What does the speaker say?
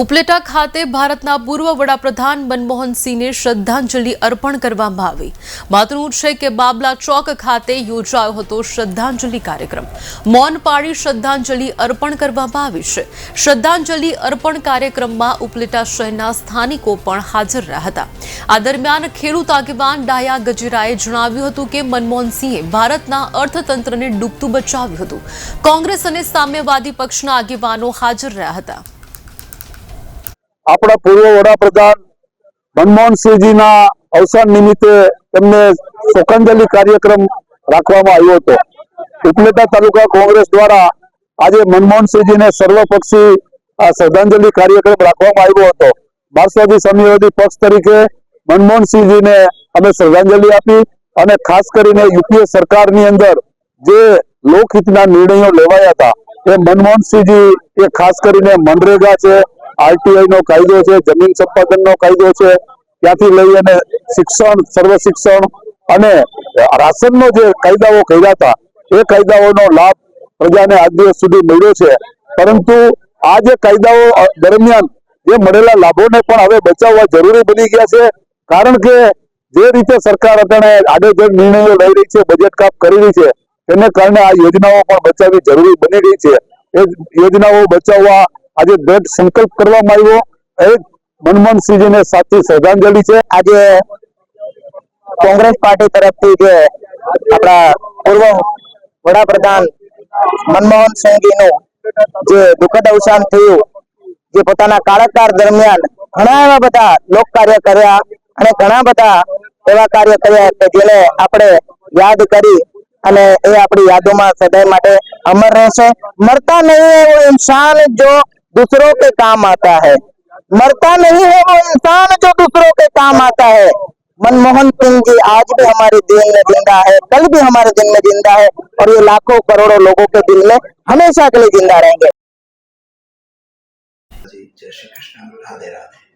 ઉપલેટા ખાતે ભારતના પૂર્વ વડાપ્રધાન મનમોહન સિંહને શ્રદ્ધાંજલિ અર્પણ કરવામાં આવી. માતનું છે કે બાબલા ચોક ખાતે યોજાયો હતો શ્રદ્ધાંજલિ કાર્યક્રમ. મૌન પાળી શ્રદ્ધાંજલિ અર્પણ કરવામાં આવી છે. શ્રદ્ધાંજલિ અર્પણ કાર્યક્રમમાં ઉપલેટા શહેરના સ્થાનિકો પણ હાજર રહ્યા હતા. આ દરમિયાન ખેડૂત આગેવાન ડાયા ગજેરાએ જણાવ્યું હતું કે મનમોહન સિંહે ભારતના અર્થતંત્રને ડૂબતું બચાવ્યું હતું. કોંગ્રેસ અને સામ્યવાદી પક્ષના આગેવાનો હાજર રહ્યા હતા. આપણા પૂર્વ વડાપ્રધાન મનમોહનસિંહજીના અવસાન નિમિત્તે તેમને શોકાંજલિ કાર્યક્રમ રાખવામાં આવ્યો હતો. ઉપલેટા તાલુકા કોંગ્રેસ દ્વારા આજે મનમોહનસિંહજીને સર્વપક્ષી આ શ્રદ્ધાંજલિ કાર્યક્રમ રાખવામાં આવ્યો હતો. માર્ક્સવાદી સામ્યવાદી પક્ષ તરીકે મનમોહનસિંહજીને અમે શ્રદ્ધાંજલિ આપી અને ખાસ કરીને યુપીએ સરકારની અંદર જે લોકહિતના નિર્ણયો લેવાયા હતા, એ મનમોહનસિંહજી એ ખાસ કરીને મનરેગા છે આરટીઆઈ નો કાયદો છે, જમીન સંપાદન નો કાયદો છે, ત્યાંથી લઈ અને શિક્ષણ, સર્વ શિક્ષણ અને રાશનનો જે કાયદાઓ કર્યા હતા, એ કાયદાઓનો લાભ પ્રજાને આજ દિવસ સુધી મળ્યો છે. પરંતુ આ જે કાયદાઓ દરમિયાન જે મળેલા લાભોને પણ હવે બચાવવા જરૂરી બની ગયા છે. કારણ કે જે રીતે સરકાર અત્યારે આડેધડ નિર્ણયો લઈ રહી છે બજેટ કાપ કરી રહી છે, તેને કારણે આ યોજનાઓ પણ બચાવવી જરૂરી બની રહી છે. એ યોજનાઓ બચાવવા આજે દ્રઢ સંકલ્પ કરવામાં આવ્યો. એ મનમોહનસિંહજીને સાચી શ્રદ્ધાંજલિ છે. આજે કોંગ્રેસ પાર્ટી તરફથી જે આપણા પૂર્વ વડાપ્રધાન મનમોહનસિંહજીનું જે દુઃખદ અવસાન થયું, જે પોતાના કાળાકાર દરમિયાન ઘણા એવા બધા લોક કાર્ય કર્યા અને ઘણા બધા એવા કાર્ય કર્યા કે જેને આપણે યાદ કરી અને એ આપણી યાદોમાં સદાય માટે અમર રહેશે. મરતા નહીં એવો ઇન્સાન જો दूसरों के काम आता है। मरता नहीं है वो इंसान जो दूसरों के काम आता है। मनमोहन सिंह जी, आज भी हमारे दिल में ज़िंदा है, कल भी हमारे दिल में ज़िंदा है और ये लाखों करोड़ों लोगों के दिल में हमेशा के लिए ज़िंदा रहेंगे। जय श्री कृष्ण राधे राधे।